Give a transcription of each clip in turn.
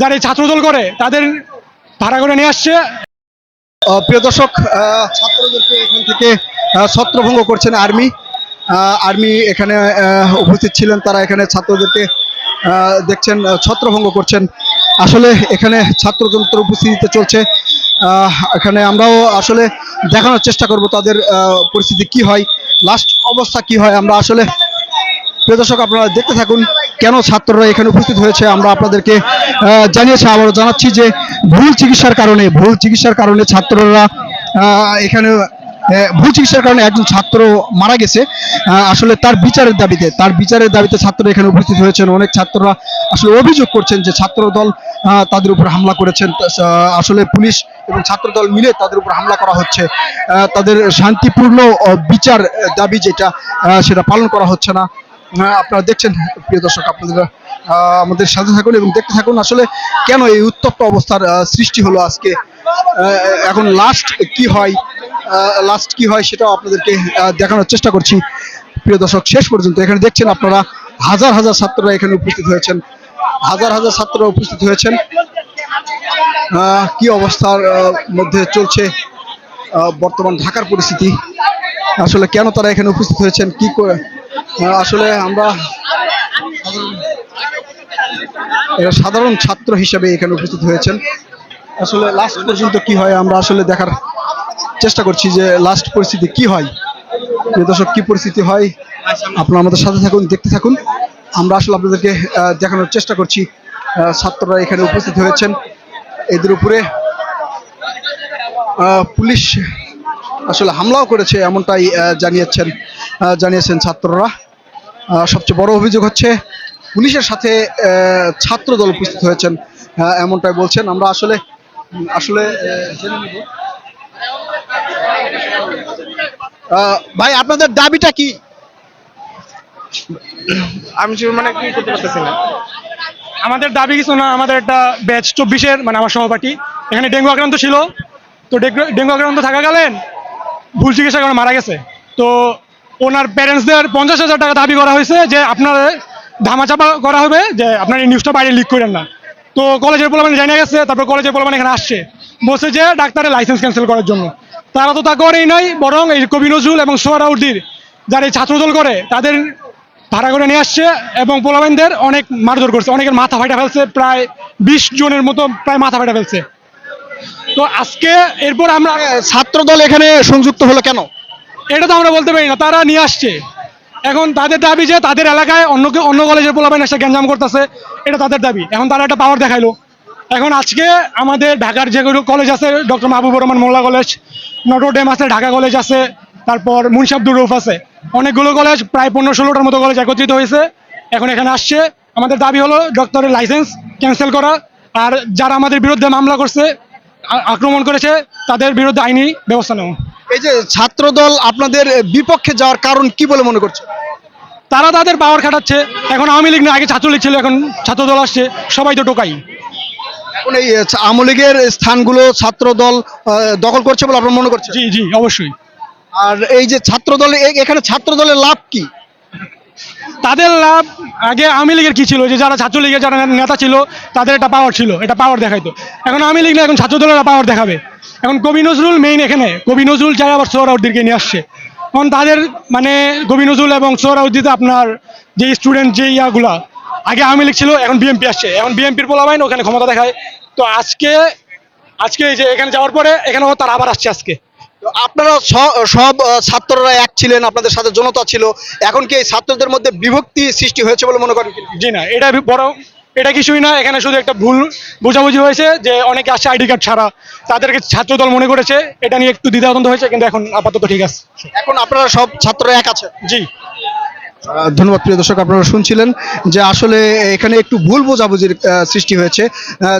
যারা ছাত্রদল করে, তাদের ভাড়া করে নিয়ে আসছে। প্রিয় দর্শক ছাত্রদেরকে এখান থেকে ছত্রভঙ্গ করছেন আর্মি। আর্মি এখানে উপস্থিত ছিলেন, তারা এখানে ছাত্রদেরকে দেখছেন, ছত্রভঙ্গ করছেন। আসলে এখানে ছাত্রযন্ত্র উপস্থিতিতে চলছে। এখানে আমরাও আসলে দেখানোর চেষ্টা করব তাদের পরিস্থিতি কি হয়, লাস্ট অবস্থা কি হয়, আমরা আসলে প্রিয় দর্শক, আপনারা দেখতে থাকুন কেন ছাত্ররা এখানে উপস্থিত হয়েছে। আমরা আপনাদেরকে জানিয়েছি, আবারও জানাচ্ছি যে ভুল চিকিৎসার কারণে, ভুল চিকিৎসার কারণে ছাত্ররা এখানে ভুল চিকিৎসার কারণে একজন ছাত্র মারা গেছে। আসলে তার বিচারের দাবিতে, তার বিচারের দাবিতে ছাত্ররা এখানে উপস্থিত হয়েছেন। অনেক ছাত্ররা আসলে অভিযোগ করছেন যে ছাত্র দল তাদের উপর হামলা করেছেন। আসলে পুলিশ এবং ছাত্র দল মিলে তাদের উপর হামলা করা হচ্ছে। তাদের শান্তিপূর্ণ বিচার দাবি যেটা সেটা পালন করা হচ্ছে না। আপনারা দেখছেন, প্রিয় দর্শক, আপনাদের আমাদের সাথে থাকুন এবং দেখতে থাকুন আসলে কেন এই উত্তপ্ত অবস্থার সৃষ্টি হলো আজকে। এখন লাস্ট কি হয় লাস্ট কি হয় সেটাও আপনাদেরকে দেখানোর চেষ্টা করছি। প্রিয় দর্শক, শেষ পর্যন্ত এখানে দেখছেন আপনারা, হাজার হাজার ছাত্ররা এখানে উপস্থিত হয়েছেন। হাজার হাজার ছাত্ররা উপস্থিত হয়েছেন। কি অবস্থার মধ্যে চলছে বর্তমান ঢাকার পরিস্থিতি। আসলে কেন তারা এখানে উপস্থিত হয়েছেন, কি করে আসলে আমরা এরা সাধারণ ছাত্র হিসেবে এখানে উপস্থিত হয়েছেন। আসলে লাস্ট পর্যন্ত কি হয় আমরা আসলে দেখার চেষ্টা করছি যে লাস্ট পরিস্থিতি কি হয়। দর্শক, কি পরিস্থিতি হয়? আপনারা আমাদের সাথে থাকুন, দেখতে থাকুন। আমরা আসলে আপনাদেরকে দেখানোর চেষ্টা করছি। ছাত্ররা এখানে উপস্থিত হয়েছেন। এদের উপরে পুলিশ আসলে হামলাও করেছে, এমনটাই জানিয়েছেন জানিয়েছেন ছাত্ররা। সবচেয়ে বড় অভিযোগ হচ্ছে পুলিশের সাথে ছাত্র দল উপস্থিত হয়েছেন এমনটাই বলছেন। আমরা আসলে আসলে ভাই, আপনাদের দাবিটা কি? আমি মানে কি করতে পারতেছি না। আমাদের দাবি কিছু না, আমাদের একটা ব্যাচ চব্বিশের মানে আমার সহপাঠী। এখানে ডেঙ্গু আক্রান্ত ছিল। তো ডেঙ্গু আক্রান্ত থাকাকালীন ভুল চিকিৎসা করে মারা গেছে। তো ওনার প্যারেন্টসদের পঞ্চাশ হাজার টাকা দাবি করা হয়েছে যে আপনার ধামাচাপা করা হবে, যে আপনার এই নিউজটা বাইরে লিক করেন না। তো কলেজের পোলাপান জানিয়ে গেছে, তারপর কলেজের পোলাপান এখানে আসছে। বসে যে ডাক্তারের লাইসেন্স ক্যান্সেল করার জন্য। তারা তো তা করেই নাই, বরং এই কবি নজরুল এবং সোহরাউদ্দির যারা এই ছাত্রদল করে, তাদের ভাড়া করে নিয়ে আসছে এবং পোলাবেনদের অনেক মারধর করছে। অনেকের মাথা ফাটা ফেলছে, প্রায় বিশ জনের মতো প্রায় মাথা ফাটা ফেলছে। তো আজকে এরপর আমরা ছাত্র দল এখানে সংযুক্ত হলো কেন? এটা তো আমরা বলতে পারি না, তারা নিয়ে আসছে। এখন তাদের দাবি যে তাদের এলাকায় অন্য অন্য কলেজের পোলাবেন এসে গ্যাঞ্জাম করতেছে, এটা তাদের দাবি। এখন তারা একটা পাওয়ার দেখাইলো। এখন আজকে আমাদের ঢাকার যেগুলো কলেজ আছে doctor Mahbubur Rahman Mollah college Notre Dame আছে, ঢাকা কলেজ আছে, তারপর মুন্সি আব্দুর রৌফ আছে। অনেকগুলো কলেজ প্রায় পনেরো ষোলোটার মতো কলেজ একত্রিত হয়েছে, এখন এখানে আসছে। আমাদের দাবি হলো ডক্টরের লাইসেন্স ক্যান্সেল করা। আর যারা আমাদের বিরুদ্ধে মামলা করছে আক্রমণ করেছে তাদের বিরুদ্ধে আইনি ব্যবস্থা নেওয়া। এই যে ছাত্র দল আপনাদের বিপক্ষে যাওয়ার কারণ কি বলে মনে করছে? তারা তাদের পাওয়ার খাটাচ্ছে। এখন আওয়ামী লীগ না আগে ছাত্রলীগ ছিল এখন ছাত্রদল আসছে সবাই তো টোকাই। এখন এই আওয়ামী লীগের স্থানগুলো ছাত্র দল দখল করছে বলে আপনার মনে করছে? জি জি অবশ্যই। আর এই যে ছাত্র দলে এখানে ছাত্র দলের লাভ কি? তাদের লাভ আগে আওয়ামী লীগের কি ছিল? যে যারা ছাত্রলীগের যারা নেতা ছিল, তাদের একটা পাওয়ার ছিল, এটা পাওয়ার দেখাইতো। এখন আওয়ামী লীগ না, এখন ছাত্রদলেরা পাওয়ার দেখাবে। এখন কবি নজরুল মেইন এখানে। কবি নজরুল চাই আবার সোহরাউদ্দিনকে নিয়ে আসছে। এখন তাদের মানে কবি নজরুল এবং সোহরাউদ্দিতে আপনার যে স্টুডেন্ট যে ইয়াগুলা, আগে আওয়ামী লীগ ছিল, এখন বিএনপি আসছে। এখন বিএনপির পোলাবাইন ওখানে ক্ষমতা দেখায়। তো আজকে আজকে এই যে এখানে যাওয়ার পরে এখানে তারা আবার আসছে আজকে। আপনারা সব ছাত্ররা এক ছিলেন আপনাদের সাথে জনতা ছিল। এখন কি এই ছাত্রদের মধ্যে বিভক্তি সৃষ্টি হয়েছে বলে মনে করেন জি না এটা বড় এটা কিছুই না এখানে শুধু একটা ভুল বোঝাবুঝি হয়েছে যে অনেকে আসছে আইডি কার্ড ছাড়া। তাদেরকে ছাত্রদল মনে করেছে এটা নিয়ে একটু দ্বিধাদ্বন্দ্ব হয়েছে কিন্তু এখন আপাতত ঠিক আছে। এখন আপনারা সব ছাত্ররা এক আছে জি। ধন্যবাদ প্রিয় দর্শক, আপনারা শুনছিলেন যে আসলে এখানে একটু ভুল বোঝাবুঝির সৃষ্টি হয়েছে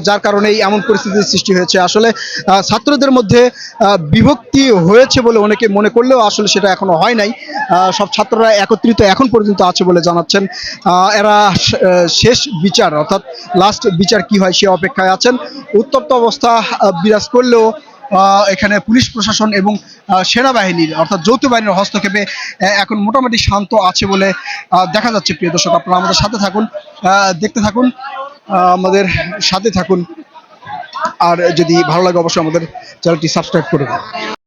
যার কারণে এমন পরিস্থিতির সৃষ্টি হয়েছে। আসলে ছাত্রদের মধ্যে বিভক্তি হয়েছে বলে অনেকে মনে করলেও আসলে সেটা এখনও হয় নাই। সব ছাত্ররা একত্রিত এখন পর্যন্ত আছে বলে জানাচ্ছেন। এরা শেষ বিচার, অর্থাৎ লাস্ট বিচার কি হয় সে অপেক্ষায় আছেন। উত্তপ্ত অবস্থা বিরাজ করলেও এখানে পুলিশ প্রশাসন এবং সেনাবাহিনীর অর্থাৎ যৌথ বাহিনীর হস্তক্ষেপে এখন মোটামুটি শান্ত আছে বলে দেখা যাচ্ছে। প্রিয় দর্শক, আপনারা আমাদের সাথে থাকুন দেখতে থাকুন আমাদের সাথে থাকুন। আর যদি ভালো লাগে, অবশ্যই আমাদের চ্যানেলটি সাবস্ক্রাইব করুন